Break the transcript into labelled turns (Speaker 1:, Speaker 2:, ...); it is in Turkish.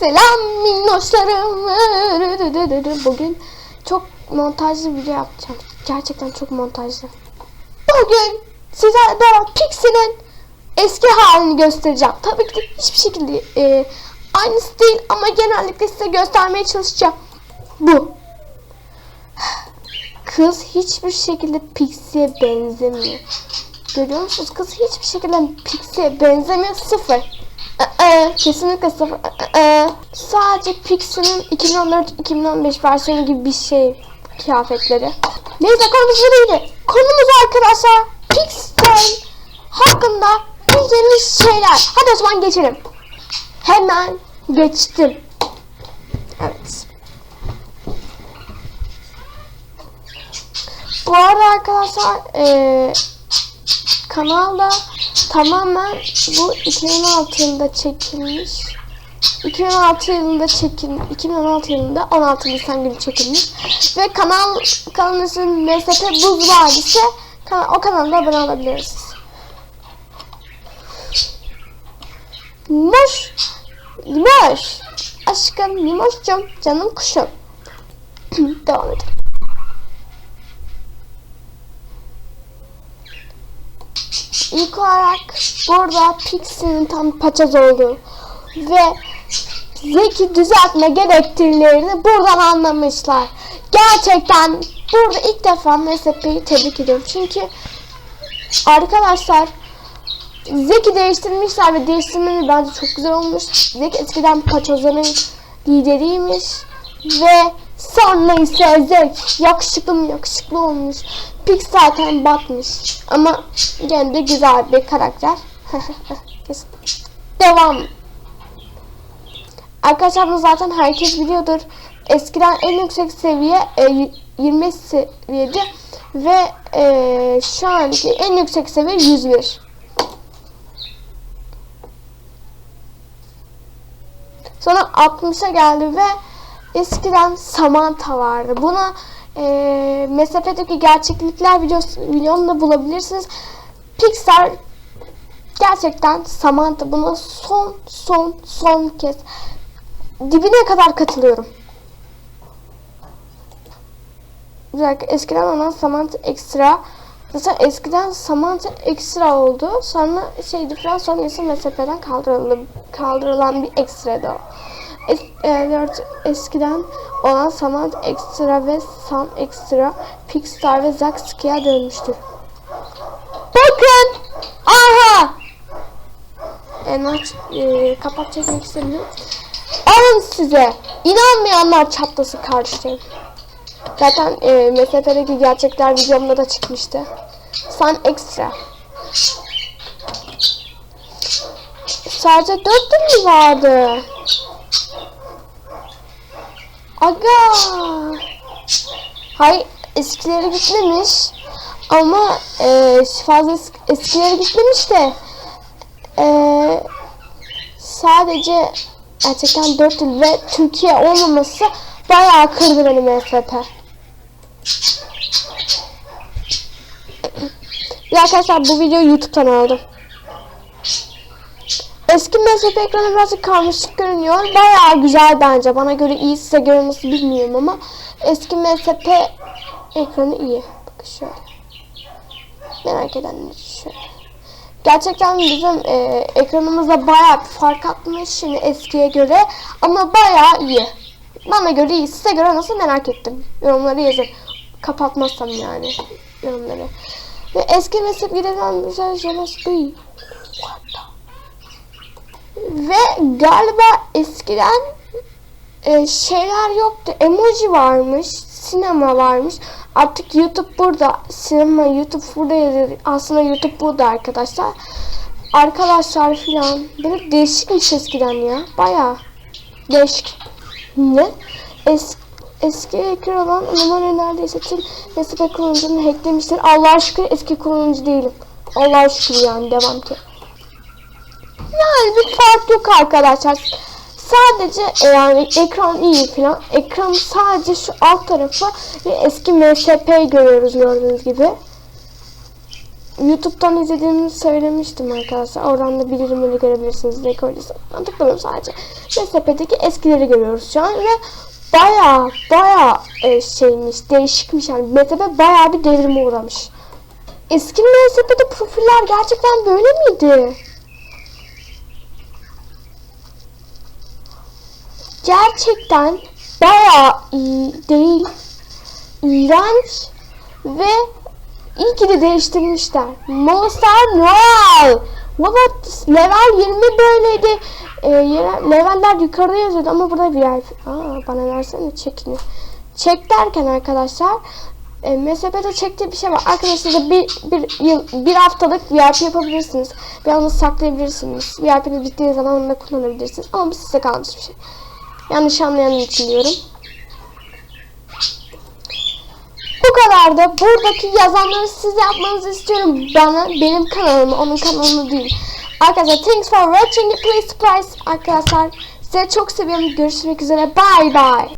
Speaker 1: Selam minnoşlarım. Bugün çok montajlı video yapacağım. Gerçekten çok montajlı. Bugün size Dora Pixie'nin eski halini göstereceğim. Tabii ki hiçbir şekilde e, aynısı değil ama genellikle size göstermeye çalışacağım. Bu. Kız hiçbir şekilde Pixie'ye benzemiyor. Görüyor musunuz? Kız hiçbir şekilde Pixie'ye benzemiyor. Sıfır. Ee, kesinlikle sıfır. Ee, sadece Pixie'nin 2014-2015 versiyonu gibi bir şey kıyafetleri. Neyse konumuz bu değil. Konumuz arkadaşlar Pixie hakkında bildiğiniz şeyler. Hadi o zaman geçelim. Hemen geçtim. Evet. Bu arada arkadaşlar eee kanalda tamamen bu 2016 yılında çekilmiş. 2016 yılında çekil 2016 yılında 16 Nisan günü çekilmiş ve kanal kanalın ismi MSP Buz Vadisi kanal, o kanalda abone olabilirsiniz. Limoş Limoş Aşkım Limoş'cum canım kuşum Devam edelim. İlk olarak burada Pixie'nin tam paçaz olduğu ve zeki düzeltme gerektiğini buradan anlamışlar. Gerçekten burada ilk defa MSP'yi tebrik ediyorum. Çünkü arkadaşlar Zeki değiştirmişler ve değiştirmeleri bence çok güzel olmuş. Zeki eskiden paçozların lideriymiş ve sonra ise Zek yakışıklı mı yakışıklı olmuş. Pix zaten batmış ama gene de güzel bir karakter. Devam. Arkadaşlar bunu zaten herkes biliyordur. Eskiden en yüksek seviye e, 25 seviyedi ve e, şu anki en yüksek seviye 101. Sonra 60'a geldi ve eskiden Samantha vardı. Buna e, mesafedeki gerçeklikler videosu, videomda bulabilirsiniz. Pixar gerçekten Samantha buna son son son kez dibine kadar katılıyorum. Özellikle eskiden olan Samantha Extra Zaten eskiden Samantha Extra oldu. Sonra şeydi falan sonra ise MSP'den kaldırıldı, kaldırılan bir ekstraydı o. Es, eskiden olan Samantha Extra ve Sun Extra Pixar ve Zaxxky'ye dönmüştür. Bakın! Aha! En aç, e, kapak çekmek istemiyorum. Alın size! İnanmayanlar çatlasın kardeşlerim. Zaten e, MSF'deki gerçekler videomda da çıkmıştı. Sun Extra. Sadece 4 gün mü vardı? Aga. Hayır eskileri gitmemiş. Ama e, fazla eskileri gitmemiş de e, sadece gerçekten 4 yıl ve Türkiye olmaması bayağı kırdı beni MSP. Ya arkadaşlar bu videoyu YouTube'dan aldım. Eski MSP ekranı birazcık karmaşık görünüyor. Bayağı güzel bence. Bana göre iyi size göre nasıl bilmiyorum ama eski MSP ekranı iyi. Bakın şöyle. Merak edenler şöyle. Gerçekten bizim e, ekranımızda bayağı bir fark atmış şimdi eskiye göre ama bayağı iyi. Bana göre iyi. Size göre nasıl merak ettim. Yorumları yazın. Kapatmazsam yani yorumları. Ve eski meslek giren güzel Javaskı'yı. Ve galiba eskiden e, şeyler yoktu. Emoji varmış. Sinema varmış. Artık YouTube burada. Sinema YouTube burada yazıyor. Aslında YouTube burada arkadaşlar. Arkadaşlar filan. Böyle değişikmiş eskiden ya. Baya değişik. Ne? Es eski ekran olan numara neredeyse tüm eski kullanıcını hacklemiştir. Allah'a şükür eski kullanıcı değilim. Allah'a şükür yani devam ki. Yani bir fark yok arkadaşlar. Sadece yani ekran iyi falan. Ekran sadece şu alt tarafı ve eski MSP görüyoruz gördüğünüz gibi. YouTube'dan izlediğimi söylemiştim arkadaşlar. Oradan da bildirimleri görebilirsiniz. Rekordu tıkladım sadece. Ve sepeteki eskileri görüyoruz şu an ve baya baya e, şeymiş, değişikmiş yani. MSP baya bir devrime uğramış. Eski MSP'de profiller gerçekten böyle miydi? Gerçekten baya iyi değil. İğrenç ve iyi ki de değiştirmişler. Monster Noel. What? Level 20 böyleydi. Ee, yere- leveller yukarıda yazıyordu ama burada VIP. Aa, bana versene çekini. Çek derken arkadaşlar e, MSP'de çektiği bir şey var. Arkadaşlar da bir, bir, yıl, bir haftalık VIP yapabilirsiniz. Bir anda saklayabilirsiniz. VIP'de bittiği zaman onu da kullanabilirsiniz. Ama bu size kalmış bir şey. Yanlış anlayan için. Bu kadar da buradaki yazanları siz yapmanızı istiyorum. Bana, benim kanalımı, onun kanalını değil. Arkadaşlar thanks for watching. Please, please arkadaşlar. Size çok seviyorum. Görüşmek üzere. Bye bye.